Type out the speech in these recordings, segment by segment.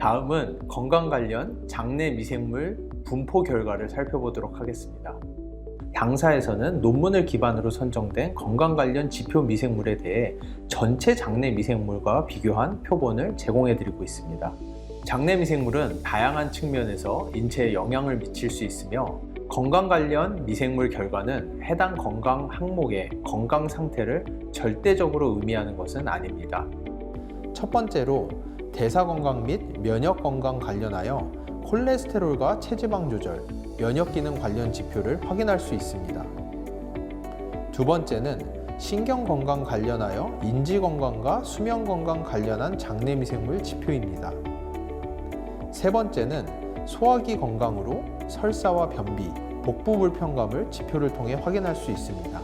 다음은 건강 관련 장내 미생물 분포 결과를 살펴보도록 하겠습니다. 당사에서는 논문을 기반으로 선정된 건강 관련 지표 미생물에 대해 전체 장내 미생물과 비교한 표본을 제공해 드리고 있습니다. 장내 미생물은 다양한 측면에서 인체에 영향을 미칠 수 있으며 건강 관련 미생물 결과는 해당 건강 항목의 건강 상태를 절대적으로 의미하는 것은 아닙니다. 첫 번째로 대사 건강 및 면역 건강 관련하여 콜레스테롤과 체지방 조절, 면역 기능 관련 지표를 확인할 수 있습니다. 두 번째는 신경 건강 관련하여 인지 건강과 수면 건강 관련한 장내 미생물 지표입니다. 세 번째는 소화기 건강으로 설사와 변비, 복부 불편감을 지표를 통해 확인할 수 있습니다.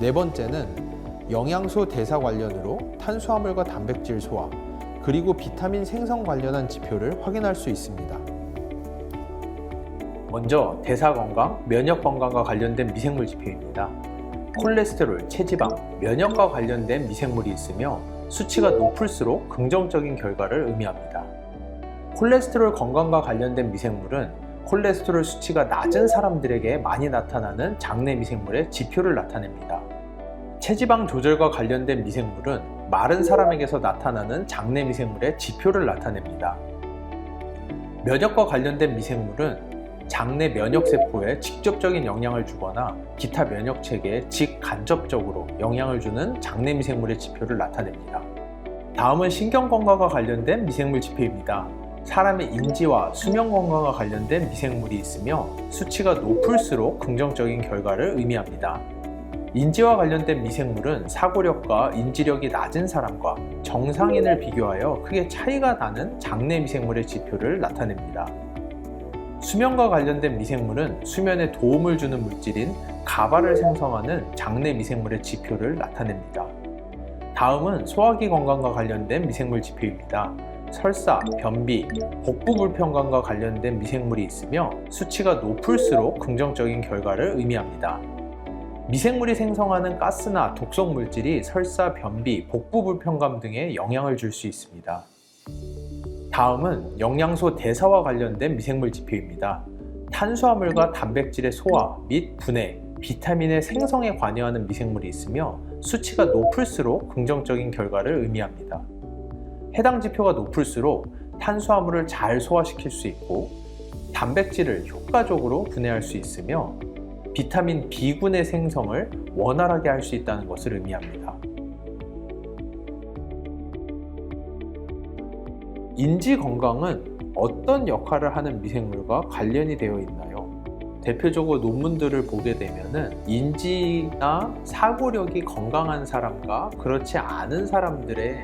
네 번째는 영양소 대사 관련으로 탄수화물과 단백질 소화, 그리고 비타민 생성 관련한 지표를 확인할 수 있습니다. 먼저 대사 건강, 면역 건강과 관련된 미생물 지표입니다. 콜레스테롤, 체지방, 면역과 관련된 미생물이 있으며 수치가 높을수록 긍정적인 결과를 의미합니다. 콜레스테롤 건강과 관련된 미생물은 콜레스테롤 수치가 낮은 사람들에게 많이 나타나는 장내 미생물의 지표를 나타냅니다. 체지방 조절과 관련된 미생물은 마른 사람에게서 나타나는 장내 미생물의 지표를 나타냅니다. 면역과 관련된 미생물은 장내 면역세포에 직접적인 영향을 주거나 기타 면역 체계에 직간접적으로 영향을 주는 장내 미생물의 지표를 나타냅니다. 다음은 신경 건강과 관련된 미생물 지표입니다. 사람의 인지와 수면 건강과 관련된 미생물이 있으며 수치가 높을수록 긍정적인 결과를 의미합니다. 인지와 관련된 미생물은 사고력과 인지력이 낮은 사람과 정상인을 비교하여 크게 차이가 나는 장내 미생물의 지표를 나타냅니다. 수면과 관련된 미생물은 수면에 도움을 주는 물질인 가바를 생성하는 장내 미생물의 지표를 나타냅니다. 다음은 소화기 건강과 관련된 미생물 지표입니다. 설사, 변비, 복부 불편감과 관련된 미생물이 있으며 수치가 높을수록 긍정적인 결과를 의미합니다. 미생물이 생성하는 가스나 독성 물질이 설사, 변비, 복부 불편감 등에 영향을 줄 수 있습니다. 다음은 영양소 대사와 관련된 미생물 지표입니다. 탄수화물과 단백질의 소화 및 분해, 비타민의 생성에 관여하는 미생물이 있으며 수치가 높을수록 긍정적인 결과를 의미합니다. 해당 지표가 높을수록 탄수화물을 잘 소화시킬 수 있고 단백질을 효과적으로 분해할 수 있으며 비타민 B군의 생성을 원활하게 할 수 있다는 것을 의미합니다. 인지 건강은 어떤 역할을 하는 미생물과 관련이 되어 있나요? 대표적으로 논문들을 보게 되면은 인지나 사고력이 건강한 사람과 그렇지 않은 사람들의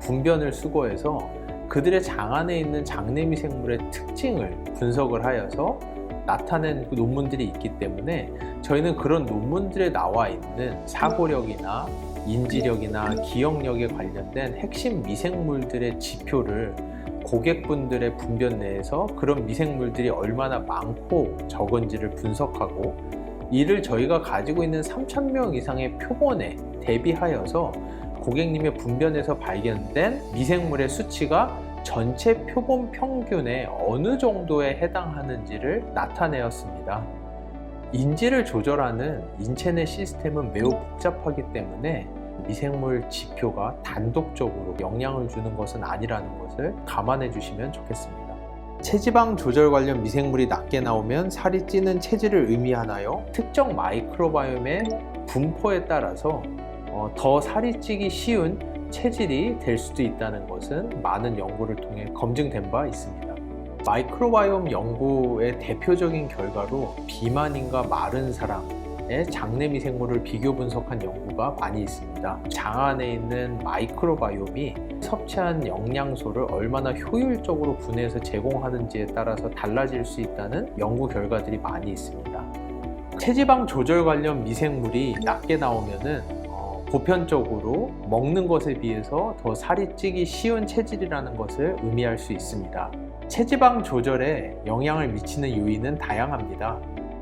분변을 수거해서 그들의 장 안에 있는 장내 미 생물의 특징을 분석을 하여서 나타낸 그 논문들이 있기 때문에 저희는 그런 논문들에 나와 있는 사고력이나 인지력이나 기억력에 관련된 핵심 미생물들의 지표를 고객분들의 분변 내에서 그런 미생물들이 얼마나 많고 적은지를 분석하고 이를 저희가 가지고 있는 3,000명 이상의 표본에 대비하여서 고객님의 분변에서 발견된 미생물의 수치가 전체 표본 평균에 어느 정도에 해당하는지를 나타내었습니다. 인지를 조절하는 인체 내 시스템은 매우 복잡하기 때문에 미생물 지표가 단독적으로 영향을 주는 것은 아니라는 것을 감안해 주시면 좋겠습니다. 체지방 조절 관련 미생물이 낮게 나오면 살이 찌는 체질을 의미하나요? 특정 마이크로바이옴의 분포에 따라서 어, 더 살이 찌기 쉬운 체질이 될 수도 있다는 것은 많은 연구를 통해 검증된 바 있습니다. 마이크로바이옴 연구의 대표적인 결과로 비만인과 마른 사람의 장내 미 생물을 비교 분석한 연구가 많이 있습니다. 장 안에 있는 마이크로바이옴이 섭취한 영양소를 얼마나 효율적으로 분해해서 제공하는지에 따라서 달라질 수 있다는 연구 결과들이 많이 있습니다. 체지방 조절 관련 미생물이 낮게 나오면은 보편적으로 먹는 것에 비해서 더 살이 찌기 쉬운 체질이라는 것을 의미할 수 있습니다. 체지방 조절에 영향을 미치는 요인은 다양합니다.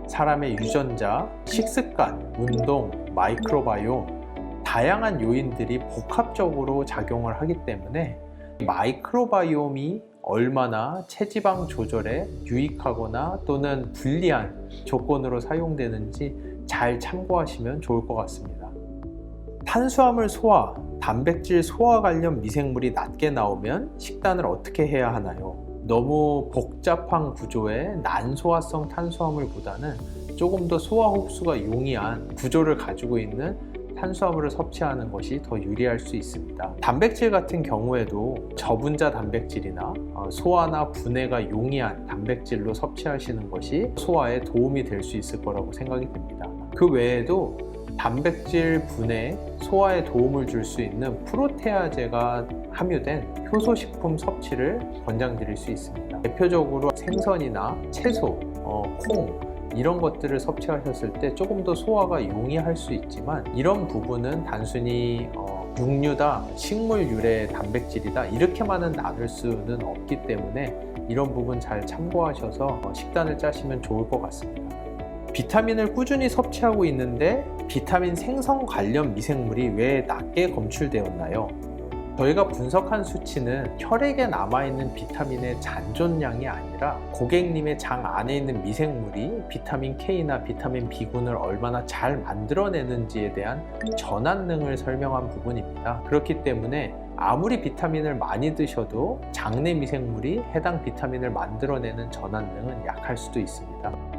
사람의 유전자, 식습관, 운동, 마이크로바이옴, 다양한 요인들이 복합적으로 작용을 하기 때문에 마이크로바이옴이 얼마나 체지방 조절에 유익하거나 또는 불리한 조건으로 사용되는지 잘 참고하시면 좋을 것 같습니다. 탄수화물 소화, 단백질 소화 관련 미생물이 낮게 나오면 식단을 어떻게 해야 하나요? 너무 복잡한 구조의 난소화성 탄수화물보다는 조금 더 소화 흡수가 용이한 구조를 가지고 있는 탄수화물을 섭취하는 것이 더 유리할 수 있습니다. 단백질 같은 경우에도 저분자 단백질이나 어, 소화나 분해가 용이한 단백질로 섭취하시는 것이 소화에 도움이 될 수 있을 거라고 생각이 됩니다. 그 외에도 단백질 분해, 소화에 도움을 줄 수 있는 프로테아제가 함유된 효소식품 섭취를 권장드릴 수 있습니다. 대표적으로 생선이나 채소, 어, 콩, 이런 것들을 섭취하셨을 때 조금 더 소화가 용이할 수 있지만 이런 부분은 단순히 어, 육류다, 식물 유래 단백질이다 이렇게만은 나눌 수는 없기 때문에 이런 부분 잘 참고하셔서 어, 식단을 짜시면 좋을 것 같습니다. 비타민을 꾸준히 섭취하고 있는데 비타민 생성 관련 미생물이 왜 낮게 검출되었나요? 저희가 분석한 수치는 혈액에 남아있는 비타민의 잔존량이 아니라 고객님의 장 안에 있는 미생물이 비타민 K나 비타민 B군을 얼마나 잘 만들어내는지에 대한 전환능을 설명한 부분입니다. 그렇기 때문에 아무리 비타민을 많이 드셔도 장내 미생물이 해당 비타민을 만들어내는 전환능은 약할 수도 있습니다.